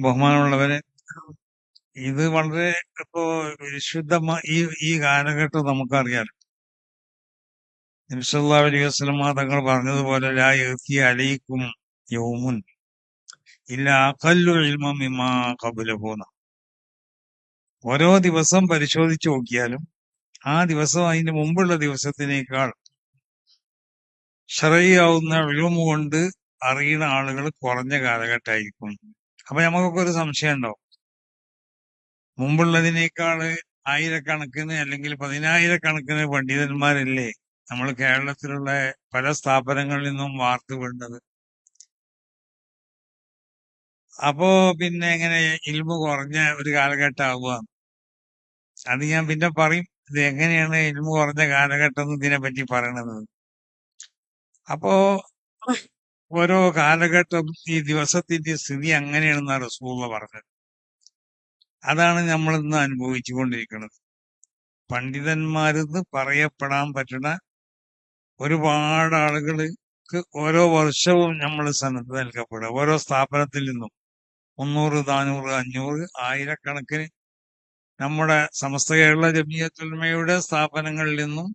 ബഹുമാനമുള്ളവരെ ഇത് വളരെ ഇപ്പോ വിശുദ്ധ ഈ ഈ കാലഘട്ടം നമുക്കറിയാലോ നിമിഷാ അലൈഹി വസ്ലമ തങ്ങൾ പറഞ്ഞതുപോലെ ലാ യത്തി അലയിക്കും യൗമുൻ ഇല്ല അകല്ലു ഇൽമം കബുല പോന്ന ഓരോ ദിവസം പരിശോധിച്ചു നോക്കിയാലും ആ ദിവസം അതിന് മുമ്പുള്ള ദിവസത്തിനേക്കാൾ ഷറയാവുന്ന വിളിമ കൊണ്ട് അറിയുന്ന ആളുകൾ കുറഞ്ഞ കാലഘട്ടമായിരിക്കും. അപ്പൊ നമുക്കൊക്കെ ഒരു സംശയം ഉണ്ടാവും. മുമ്പുള്ളതിനേക്കാൾ ആയിരക്കണക്കിന് അല്ലെങ്കിൽ പതിനായിരക്കണക്കിന് പണ്ഡിതന്മാരല്ലേ നമ്മൾ കേരളത്തിലുള്ള പല സ്ഥാപനങ്ങളിൽ നിന്നും വാർത്ത വേണ്ടത് അപ്പോ പിന്നെ എങ്ങനെ ഇൽമു കുറഞ്ഞ ഒരു കാലഘട്ടമാവുക? അത് ഞാൻ പിന്നെ പറയും ഇത് എങ്ങനെയാണ് ഇൽമു കുറഞ്ഞ കാലഘട്ടം എന്ന് ഇതിനെ പറ്റി പറയണത്? അപ്പോ ഓരോ കാലഘട്ടം ഈ ദിവസത്തിന്റെ സ്ഥിതി അങ്ങനെയാണെന്ന് റസൂള്ള പറഞ്ഞത്. അതാണ് നമ്മൾ ഇന്ന് അനുഭവിച്ചുകൊണ്ടിരിക്കുന്നത്. പണ്ഡിതന്മാരെന്ന് പറയപ്പെടാൻ പറ്റുന്ന ഒരുപാട് ആളുകൾക്ക് ഓരോ വർഷവും നമ്മൾ സന്നദ്ധ നൽകപ്പെടുക. ഓരോ സ്ഥാപനത്തിൽ നിന്നും മുന്നൂറ് നാനൂറ് അഞ്ഞൂറ് ആയിരക്കണക്കിന് നമ്മുടെ സമസ്ത കേരള ജമിയത്തുൽമയുടെ സ്ഥാപനങ്ങളിൽ നിന്നും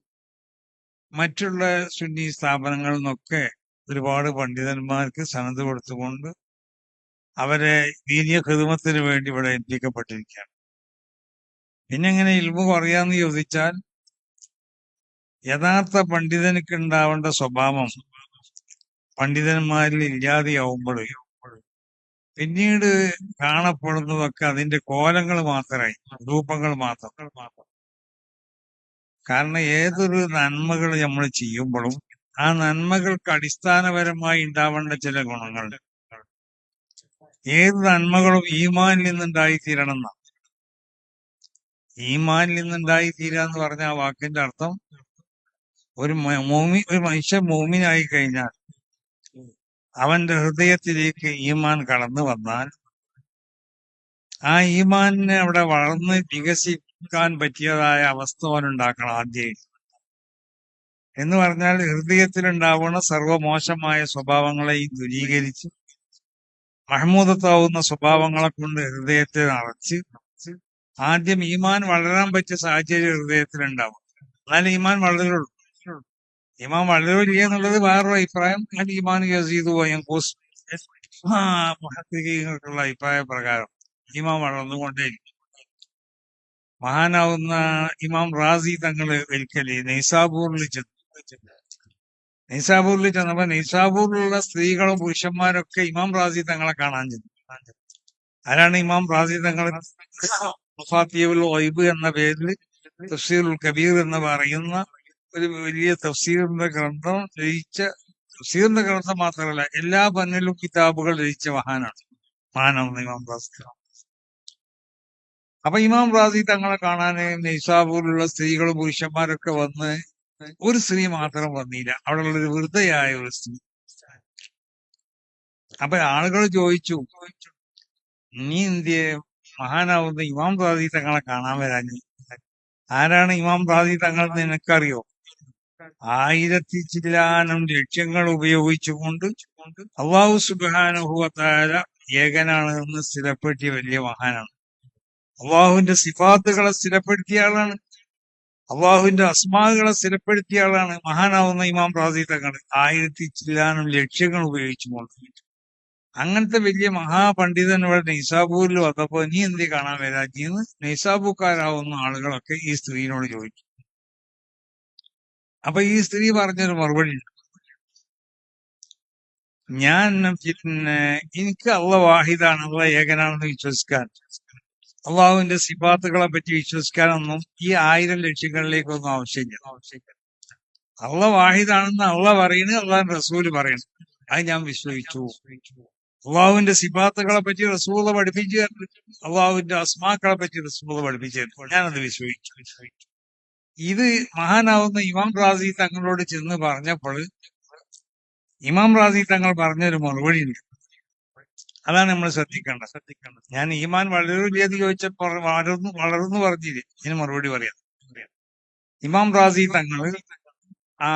മറ്റുള്ള സുന്നി സ്ഥാപനങ്ങളിൽ നിന്നൊക്കെ ഒരുപാട് പണ്ഡിതന്മാർക്ക് സന്നദ്ധ കൊടുത്തുകൊണ്ട് അവരെ ദീനീയ ഹിതമത്തിന് വേണ്ടി ഇവിടെ ഏൽപ്പിക്കപ്പെട്ടിരിക്കുകയാണ്. പിന്നെ എങ്ങനെ ഇൽമു കുറയാന്ന് ചോദിച്ചാൽ യഥാർത്ഥ പണ്ഡിതനക്ക് ഉണ്ടാവേണ്ട സ്വഭാവം പണ്ഡിതന്മാരിൽ ഇല്ലാതെയാവുമ്പോൾ പിന്നീട് കാണപ്പെടുന്നതൊക്കെ അതിന്റെ കോലങ്ങൾ മാത്രമായി രൂപങ്ങൾ മാത്രം. കാരണം ഏതൊരു നന്മകൾ നമ്മൾ ചെയ്യുമ്പോഴും ആ നന്മകൾക്ക് അടിസ്ഥാനപരമായി ഉണ്ടാവേണ്ട ചില ഗുണങ്ങൾ ഏത് നന്മകളും ഈമാനിൽ നിന്നുണ്ടായി തീരണം എന്നാ ഈമാനിൽ നിന്നുണ്ടായി തീരാന്ന് പറഞ്ഞ ആ വാക്കിന്റെ അർത്ഥം ഒരു മോമി ഒരു മനുഷ്യൻ മോമിനായി കഴിഞ്ഞാൽ അവന്റെ ഹൃദയത്തിലേക്ക് ഈമാൻ കടന്നു വന്നാൽ ആ ഈമാനിനെ അവിടെ വളർന്ന് വികസിക്കാൻ പറ്റിയതായ അവസ്ഥ അവനുണ്ടാക്കണം ആദ്യം എന്ന് പറഞ്ഞാൽ ഹൃദയത്തിലുണ്ടാവുന്ന സർവമോശമായ സ്വഭാവങ്ങളെയും ദുരീകരിച്ച് മഹമൂദത്താവുന്ന സ്വഭാവങ്ങളെ കൊണ്ട് ഹൃദയത്തെ നിറച്ച് ആദ്യം ഈമാൻ വളരാൻ പറ്റിയ സാഹചര്യം ഹൃദയത്തിലുണ്ടാവും. എന്നാലും ഈമാൻ വളരുള്ളൂ. ഈമാൻ വളരില്ല എന്നുള്ളത് വേറൊരു അഭിപ്രായം. ഈമാൻ യസീദ് കോസ് മഹത്തികൾക്കുള്ള അഭിപ്രായ പ്രകാരം ഈമാൻ വളർന്നുകൊണ്ടേയിരിക്കും മഹാനാവുന്ന ഇമാം റാസി തങ്ങൾ ഒരിക്കലേ നൈസാബൂറിൽ ചെന്നു. നൈസാബൂറിൽ ചെന്നപ്പോ നൈസാബൂറിലുള്ള സ്ത്രീകളും പുരുഷന്മാരൊക്കെ ഇമാം റാസി തങ്ങളെ കാണാൻ ചെന്നു. ആരാണ് ഇമാം റാസി തങ്ങളെ? ഒയ്ബ് എന്ന പേരിൽ തഫ്സീറുൽ കബീർ എന്ന് പറയുന്ന ഒരു വലിയ തഫ്സീറിന്റെ ഗ്രന്ഥം രചിച്ച തഫ്സീറിന്റെ ഗ്രന്ഥം മാത്രമല്ല എല്ലാ പന്നിലും കിതാബുകൾ രചിച്ച മഹാനാണ്. മഹാനാണ് ഇമാം റാസി അപ്പൊ ഇമാം റാസി തങ്ങളെ കാണാൻ നൈസാബൂരിലുള്ള സ്ത്രീകളും പുരുഷന്മാരൊക്കെ വന്ന് ഒരു സ്ത്രീ മാത്രം വന്നില്ല. അവിടെ ഒരു വൃദ്ധയായ ഒരു സ്ത്രീ. അപ്പൊ ആളുകൾ ചോദിച്ചു നീ എന്തിയെ? മഹാനാവുന്ന ഇമാം റാസി തങ്ങളെ കാണാൻ വരാൻ ആരാണ് ഇമാം റാസി തങ്ങൾ നിനക്കറിയോ? ആയിരത്തി ചില്ലാനം ലക്ഷ്യങ്ങൾ ഉപയോഗിച്ചുകൊണ്ട് അള്ളാഹു സുബാനുഭവത്താര ഏകനാണ് എന്ന് സ്ഥിരപ്പെടുത്തിയ വലിയ മഹാനാണ്. അള്ളാഹുവിന്റെ സിഫാത്തുകളെ സ്ഥിരപ്പെടുത്തിയ ആളാണ്. അള്ളാഹുവിന്റെ അസ്മാകളെ സ്ഥിരപ്പെടുത്തിയ ആളാണ് മഹാനാവുന്ന ഇമാം റാസി തങ്ങൾ ആയിരത്തി ചില്ലാനും ലക്ഷ്യങ്ങൾ ഉപയോഗിച്ചുകൊണ്ട് അങ്ങനത്തെ വലിയ മഹാപണ്ഡിതൻ ഇവിടെ നൈസാബൂരിൽ വന്നപ്പോ നീ എന്തി കാണാൻ വരാജിന്ന് നൈസാബൂക്കാരാവുന്ന ആളുകളൊക്കെ ഈ സ്ത്രീയോട് ചോദിച്ചു അപ്പൊ ഈ സ്ത്രീ പറഞ്ഞൊരു മറുപടി ഞാൻ പിന്നെ എനിക്ക് അള്ള വാഹിദാണ് അള്ള ഏകനാണെന്ന് വിശ്വസിക്കാൻ. അള്ളാഹുവിന്റെ സിബാത്തുകളെ പറ്റി വിശ്വസിക്കാനൊന്നും ഈ ആയിരം ലക്ഷ്യങ്ങളിലേക്കൊന്നും ആവശ്യമില്ല. അള്ള വാഹിദാണെന്ന് അള്ള പറയുന്നത് അള്ളാഹ് റസൂൽ പറയണം അത് ഞാൻ വിശ്വസിച്ചു. അള്ളാഹുവിന്റെ സിബാത്തുകളെ പറ്റി റസൂല പഠിപ്പിച്ചു അള്ളാഹുവിന്റെ അസ്മാക്കളെ പറ്റി റസൂല പഠിപ്പിച്ചു ഞാനത് വിശ്വസിച്ചു. ഇത് മഹാനാവുന്ന ഇമാം റാസി തങ്ങളോട് ചെന്ന് പറഞ്ഞപ്പോൾ ഇമാം റാസി തങ്ങൾ പറഞ്ഞൊരു മറുപടി ഉണ്ട്. അതാണ് നമ്മൾ ശ്രദ്ധിക്കേണ്ടത് ശ്രദ്ധിക്കേണ്ടത്. ഞാൻ ഈമാൻ വളരൂല്ലേന്ന് ചോദിച്ചപ്പോൾ വളർന്നു വളർന്നു പറഞ്ഞില്ലേ? ഇതിന് മറുപടി പറയാം ഇമാം റാസി തങ്ങൾ ആ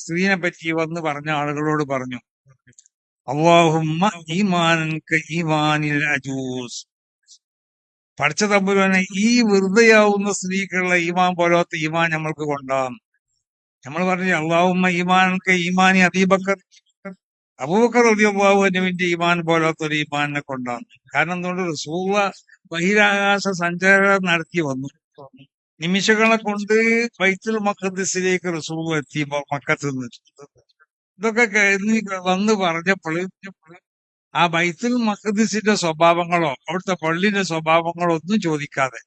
സ്ത്രീനെ പറ്റി വന്ന് പറഞ്ഞ ആളുകളോട് പറഞ്ഞു അള്ളാഹുമ്മ ഈമാനിൽ അജൂസ്. പഠിച്ച തമ്പുരാനെ ഈ വെറുതെയാവുന്ന സ്ത്രീക്കുള്ള ഈമാൻ പോലത്തെ ഈമാൻ നമ്മൾക്ക് കൊണ്ടാകും നമ്മൾ പറഞ്ഞു അള്ളാഹുമ്മ ഈമാനൻക ഈമാനി അബീബക്കർ. അബൂബക്കർ റബി അള്ളാഹുവിന്റെ ഈമാൻ പോലത്തെ ഒരു ഈമാനിനെ കൊണ്ടാണ്. കാരണം എന്തുകൊണ്ട്? റസൂള്ള ബഹിരാകാശ സഞ്ചാരം നടത്തി വന്നു. നിമിഷങ്ങളെ കൊണ്ട് ബൈത്തുൽ മക്കദ്സിലേക്ക് റസൂള എത്തി മക്കത്ത് നിന്ന് ഇതൊക്കെ വന്ന് പറഞ്ഞപ്പോൾ ആ ബൈത്തുൽ മഖദ്സിന്റെ സ്വഭാവങ്ങളോ അവിടുത്തെ പള്ളിന്റെ സ്വഭാവങ്ങളോ ഒന്നും ചോദിക്കാതെ.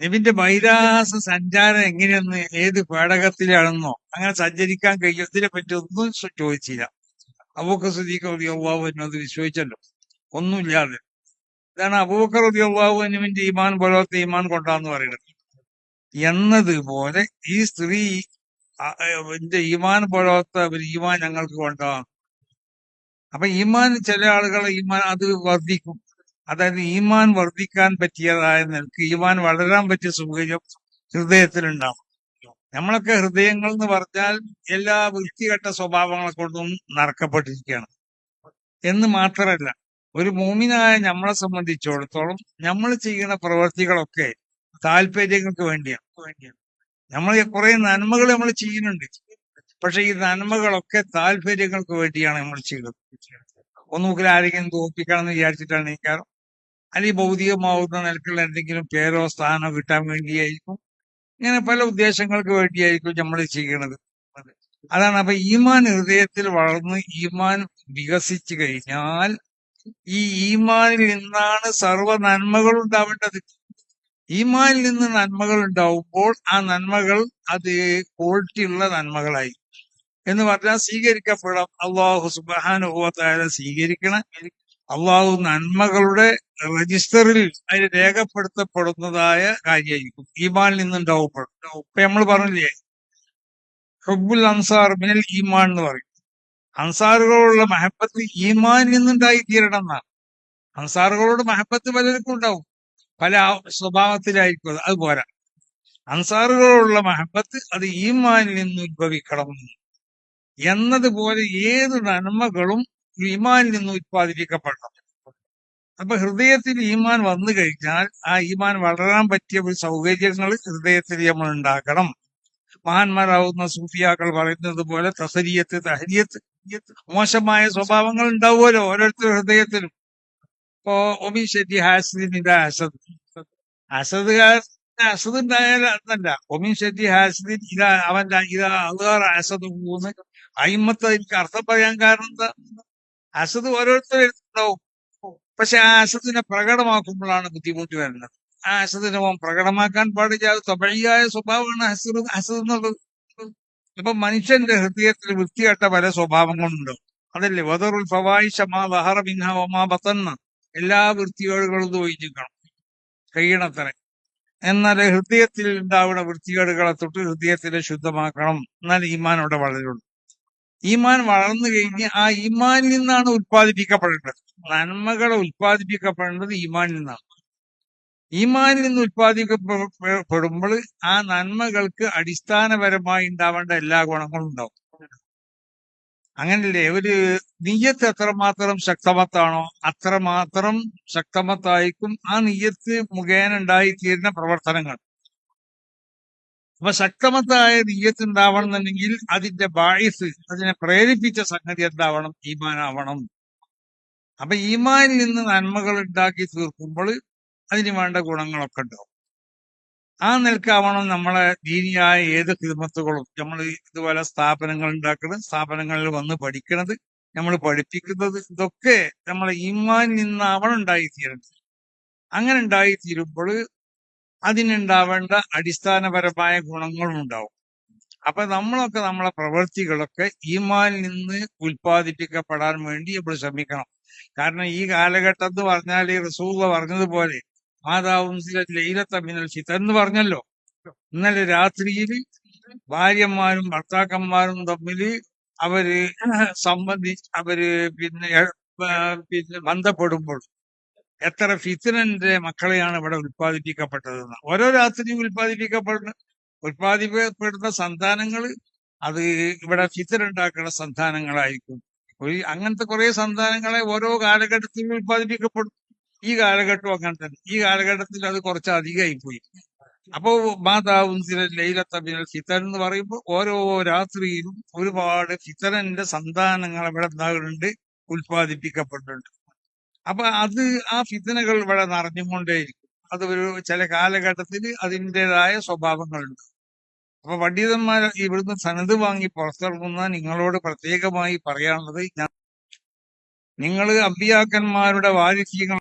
നബിന്റെ ബഹിരാകാശ സഞ്ചാരം എങ്ങനെയെന്ന് ഏത് പേടകത്തിലാണെന്നോ അങ്ങനെ സഞ്ചരിക്കാൻ കഴിയുന്നതിനെ പറ്റി ഒന്നും ചോദിച്ചില്ല. അബൂക്കർ സുദീഖ് റബി അള്ളാഹു എന്നത് വിശ്വസിച്ചല്ലോ ഒന്നുമില്ലാതെ ഇതാണ് അബൂബക്കർ റബി അള്ളാഹുവിന്റെ ഈമാൻ പോലത്തെ ഈമാൻ കൊണ്ടാന്ന് പറയുന്നത്. എന്നതുപോലെ ഈ സ്ത്രീ ഈമാൻ പോലത്തെ ഒരു ഈമാൻ ഞങ്ങൾക്ക് കൊണ്ടാണ് അപ്പൊ ഈമാൻ ചില ആളുകൾ ഈമാൻ അത് വർദ്ധിക്കും. അതായത് ഈമാൻ വർദ്ധിക്കാൻ പറ്റിയതായ നിലയ്ക്ക് ഈമാൻ വളരാൻ പറ്റിയ സൗകര്യം ഹൃദയത്തിലുണ്ടാവും. നമ്മളൊക്കെ ഹൃദയങ്ങൾ എന്ന് പറഞ്ഞാൽ എല്ലാ വൃത്തികെട്ട സ്വഭാവങ്ങളെ കൊണ്ടും നടക്കപ്പെട്ടിരിക്കുകയാണ് എന്ന് മാത്രമല്ല ഒരു മൂമിനായ നമ്മളെ സംബന്ധിച്ചിടത്തോളം നമ്മൾ ചെയ്യുന്ന പ്രവൃത്തികളൊക്കെ താല്പര്യങ്ങൾക്ക് വേണ്ടിയാണ്. നമ്മൾ കുറെ നന്മകൾ നമ്മൾ ചെയ്യുന്നുണ്ട്. പക്ഷെ ഈ നന്മകളൊക്കെ താല്പര്യങ്ങൾക്ക് വേണ്ടിയാണ് നമ്മൾ ചെയ്യുന്നത്. ഒന്നുകിൽ ആരെങ്കിലും തോൽപ്പിക്കണം എന്ന് വിചാരിച്ചിട്ടാണ് നിൽക്കാറ് അല്ലെങ്കിൽ ഭൗതികമാവുന്ന നിലക്കുള്ള എന്തെങ്കിലും പേരോ സ്ഥാനോ കിട്ടാൻ വേണ്ടിയായിരിക്കും ഇങ്ങനെ പല ഉദ്ദേശങ്ങൾക്ക് വേണ്ടിയായിരിക്കും നമ്മൾ ചെയ്യണത്. അതാണ് അപ്പൊ ഈമാൻ ഹൃദയത്തിൽ വളർന്ന് ഈമാൻ വികസിച്ചു കഴിഞ്ഞാൽ ഈ ഈമാനിൽ നിന്നാണ് സർവ നന്മകൾ ഉണ്ടാവേണ്ടത്. ഈമാനിൽ നിന്ന് നന്മകൾ ഉണ്ടാവുമ്പോൾ ആ നന്മകൾ അത് ക്വാളിറ്റി ഉള്ള നന്മകളായി. എന്ന് പറഞ്ഞാൽ സ്വീകരിക്കപ്പെടാം അള്ളാഹു സുബാനുഭവത്തായ സ്വീകരിക്കണം. അള്ളാഹു നന്മകളുടെ രജിസ്റ്ററിൽ അതിൽ രേഖപ്പെടുത്തപ്പെടുന്നതായ കാര്യമായിരിക്കും. ഈമാനിൽ നിന്നുണ്ടാവുമ്പോൾ ഇപ്പൊ നമ്മൾ പറഞ്ഞില്ലേ ഹുബുൽ അൻസാർ മിനൽ ഈമാൻ എന്ന് പറയും. അൻസാറുകളോടുള്ള മഹബത്ത് ഈമാനിൽ നിന്നുണ്ടായി തീരണം എന്നാണ് അൻസാറുകളോട് മഹബത്ത് പലർക്കും ഉണ്ടാവും. പല സ്വഭാവത്തിലായിരിക്കും. അത് പോരാ. അൻസാറുകളോടുള്ള മഹബത്ത് അത് ഈമാനിൽ നിന്ന് ഉത്ഭവിക്കണം എന്നതുപോലെ ഏത് നന്മകളും ഈമാനിൽ നിന്ന് ഉത്പാദിപ്പിക്കപ്പെടണം. അപ്പൊ ഹൃദയത്തിൽ ഈമാൻ വന്നു കഴിഞ്ഞാൽ ആ ഈമാൻ വളരാൻ പറ്റിയ ഒരു സൗകര്യങ്ങൾ ഹൃദയത്തിൽ നമ്മൾ ഉണ്ടാക്കണം. മഹാന്മാരാവുന്ന സൂഫിയാക്കൾ പറയുന്നത് പോലെ തസരിയത്ത് തഹരിയത്ത് മോശമായ സ്വഭാവങ്ങൾ ഉണ്ടാവുമല്ലോ ഓരോരുത്തരും ഹൃദയത്തിലും. ഇപ്പോ ഒമി ഷെറ്റി ഹാസിദിന്റെ അസദ് അസദ് അസദ് ഉണ്ടായാൽ അതല്ല. ഒമി ഷെറ്റി ഹാസിദിൻ ഇതാ അവന്റെ ഇതാ അതുകാർ അസദ് പോകുന്നു അയിമത്ത് എനിക്ക് അർത്ഥം പറയാൻ കാരണം എന്താ? അസദ് ഓരോരുത്തരും ഉണ്ടാവും പക്ഷെ ആ അസതിനെ പ്രകടമാക്കുമ്പോഴാണ് ബുദ്ധിമുട്ട് വരുന്നത്. ആ അസതിനെ പ്രകടമാക്കാൻ പാടില്ല. അത് തൊഴിലായ സ്വഭാവമാണ് അസത് അസത് എന്നുള്ളത്. ഇപ്പൊ മനുഷ്യന്റെ ഹൃദയത്തിൽ വൃത്തികെട്ട പല സ്വഭാവങ്ങളുണ്ടാവും അതല്ലേ? വദറുൽ ഫവായിഷ മാ ദഹറ ബിൻഹ വമാ ബതന്ന. എല്ലാ വൃത്തികേടുകളും ഒഴിഞ്ഞിക്കണം കഴിയണത്ര. എന്നാൽ ഹൃദയത്തിൽ ഉണ്ടാവുന്ന വൃത്തികേടുകളെ തൊട്ട് ഹൃദയത്തിനെ ശുദ്ധമാക്കണം. എന്നാൽ ഈമാൻ അവിടെ വളരുള്ളൂ. ഈമാൻ വളർന്നു കഴിഞ്ഞ് ആ ഈമാനിൽ നിന്നാണ് ഉത്പാദിപ്പിക്കപ്പെടേണ്ടത് നന്മകൾ ഉത്പാദിപ്പിക്കപ്പെടേണ്ടത് ഈമാനിൽ നിന്നാണ്. ഈമാനിൽ നിന്ന് ഉത്പാദിപ്പിക്കപ്പെടുമ്പോൾ ആ നന്മകൾക്ക് അടിസ്ഥാനപരമായി ഉണ്ടാവേണ്ട എല്ലാ ഗുണങ്ങളും ഉണ്ടാവും. അങ്ങനല്ലേ? ഒരു നീയത്ത് എത്രമാത്രം ശക്തമത്താണോ അത്രമാത്രം ശക്തമത്തായിരിക്കും ആ നീയത്ത് മുഖേന ഉണ്ടായിത്തീരുന്ന പ്രവർത്തനങ്ങൾ. അപ്പൊ ശക്തമത്തായ നീയത്ത് ഉണ്ടാവണമെന്നുണ്ടെങ്കിൽ അതിന്റെ ബായിസ് അതിനെ പ്രേരിപ്പിച്ച സംഗതി എന്താവണം? ഈമാനാവണം. അപ്പൊ ഈമാനിൽ നിന്ന് നന്മകൾ ഉണ്ടാക്കി തീർക്കുമ്പോൾ അതിന് വേണ്ട ഗുണങ്ങളൊക്കെ ഉണ്ടാവും. ആ നിൽക്കാവണം നമ്മളെ ദീനിയായ ഏത് ഹിദ്മത്തുകളും നമ്മൾ ഇതുപോലെ സ്ഥാപനങ്ങൾ ഉണ്ടാക്കുന്നത് സ്ഥാപനങ്ങളിൽ വന്ന് പഠിക്കുന്നത് നമ്മൾ പഠിപ്പിക്കുന്നത് ഇതൊക്കെ നമ്മളെ ഈമാനിൽ നിന്ന് നിന്നാവണം ഉണ്ടായിത്തീരുന്നത് അങ്ങനെ ഉണ്ടായിത്തീരുമ്പോൾ അതിനുണ്ടാവേണ്ട അടിസ്ഥാനപരമായ ഗുണങ്ങളും ഉണ്ടാവും അപ്പൊ നമ്മളൊക്കെ നമ്മളെ പ്രവൃത്തികളൊക്കെ ഈമാനിൽ നിന്ന് ഉൽപ്പാദിപ്പിക്കപ്പെടാൻ വേണ്ടി നമ്മൾ ശ്രമിക്കണം. കാരണം ഈ കാലഘട്ടം എന്ന് പറഞ്ഞാൽ ഈ റസൂള പറഞ്ഞതുപോലെ മാതാവും ലൈലത്തമ്മിനൽ ചിത്ത എന്ന് പറഞ്ഞല്ലോ. ഇന്നലെ രാത്രിയിൽ ഭാര്യമാരും ഭർത്താക്കന്മാരും തമ്മിൽ അവർ സംബന്ധിച്ച് അവർ പിന്നെ പിന്നെ ബന്ധപ്പെടുമ്പോൾ എത്ര ഫിത്തനന്റെ മക്കളെയാണ് ഇവിടെ ഉൽപ്പാദിപ്പിക്കപ്പെട്ടതെന്ന്. ഓരോ രാത്രിയും ഉൽപ്പാദിപ്പിക്കപ്പെടുന്ന ഉൽപ്പാദിപ്പിക്കപ്പെടുന്ന സന്താനങ്ങൾ അത് ഇവിടെ ഫിത്തിനുണ്ടാക്കുന്ന സന്താനങ്ങളായിരിക്കും. അങ്ങനത്തെ കുറെ സന്താനങ്ങളെ ഓരോ കാലഘട്ടത്തിലും ഉൽപ്പാദിപ്പിക്കപ്പെടും. ഈ കാലഘട്ടം അങ്ങനെ തന്നെ. ഈ കാലഘട്ടത്തിൽ അത് കുറച്ച് അധികമായി പോയി അപ്പോ മാതാവും ലൈലത്തബിനൽ ഫിത്തൻ എന്ന് പറയുമ്പോൾ ഓരോ രാത്രിയിലും ഒരുപാട് ഫിത്തനന്റെ സന്താനങ്ങൾ ഇവിടെ ഉണ്ടാകുന്നുണ്ട് ഉത്പാദിപ്പിക്കപ്പെട്ടിട്ടുണ്ട് അപ്പൊ അത് ആ ഫിത്തനകൾ ഇവിടെ നിറഞ്ഞുകൊണ്ടേയിരിക്കും. അത് ഒരു ചില കാലഘട്ടത്തിൽ അതിന്റെതായ സ്വഭാവങ്ങളുണ്ട്. അപ്പൊ പണ്ഡിതന്മാർ ഇവിടുന്ന് സനത് വാങ്ങി പുറത്തിറങ്ങുന്ന നിങ്ങളോട് പ്രത്യേകമായി പറയാനുള്ളത് ഞാൻ നിങ്ങൾ അമ്പിയാക്കന്മാരുടെ വാരിസ്യങ്ങൾ